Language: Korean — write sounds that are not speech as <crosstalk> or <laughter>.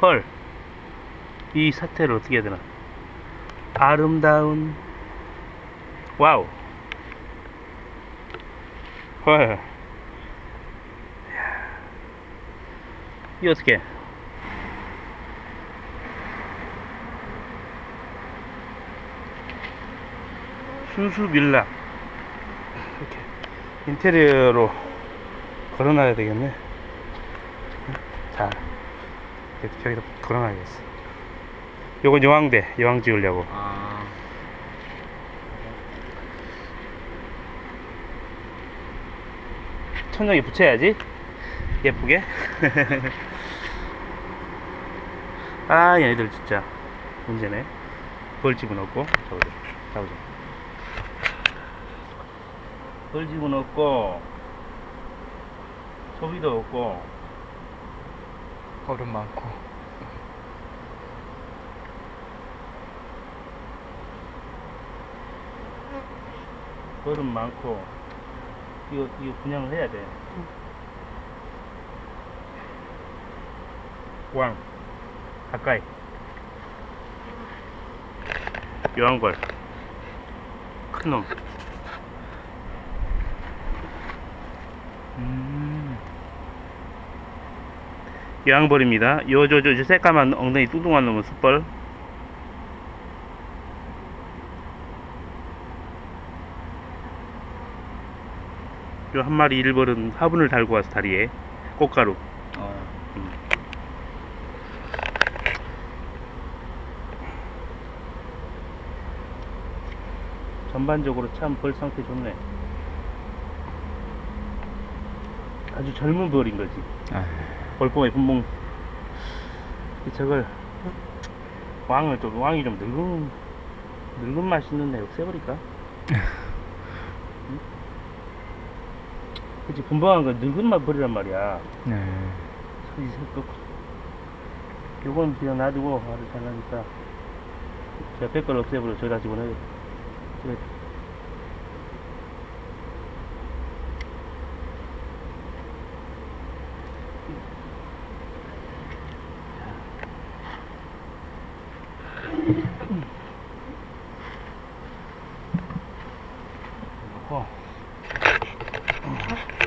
헐. 이 사태를 어떻게 해야 되나? 아름다운 와우. 헐. 이 어떻게? 순수 밀라 이렇게 인테리어로 걸어놔야 되겠네. 자, 저기다 걸어놔야겠어. 요건 여왕대, 여왕 지으려고. 아. 천장에 붙여야지. 예쁘게. <laughs> 아, 얘네들 진짜 문제네. 벌 집어넣고, 잡아줘. 잡아줘. 벌 집어넣고, 소비도 없고, 얼음 많고. 벌은 많고, 이거, 이거 분양을 해야 돼. 왕, 가까이. 여왕벌. 큰 놈. 음. 여왕벌입니다. 요, 저, 저, 저 새까만 엉덩이 뚱뚱한 놈은 숯벌. 요 한 마리 일벌은 화분을 달고 와서 다리에 꽃가루. 어. 음. 전반적으로 참 벌 상태 좋네. 아주 젊은 벌인 거지. 아. 벌봉의 분봉. 이 저걸 왕을 좀 왕이 좀 늙은 늙은 맛 있는 애 없애버릴까? 응? 그치 분봉한 건 늙은 맛 벌이란 말이야. 네. 소리 섞고 요건 그냥 놔두고 알을 잘라니까 제가 백걸 없애버려 저기다 집어넣어요 저기 嗯。好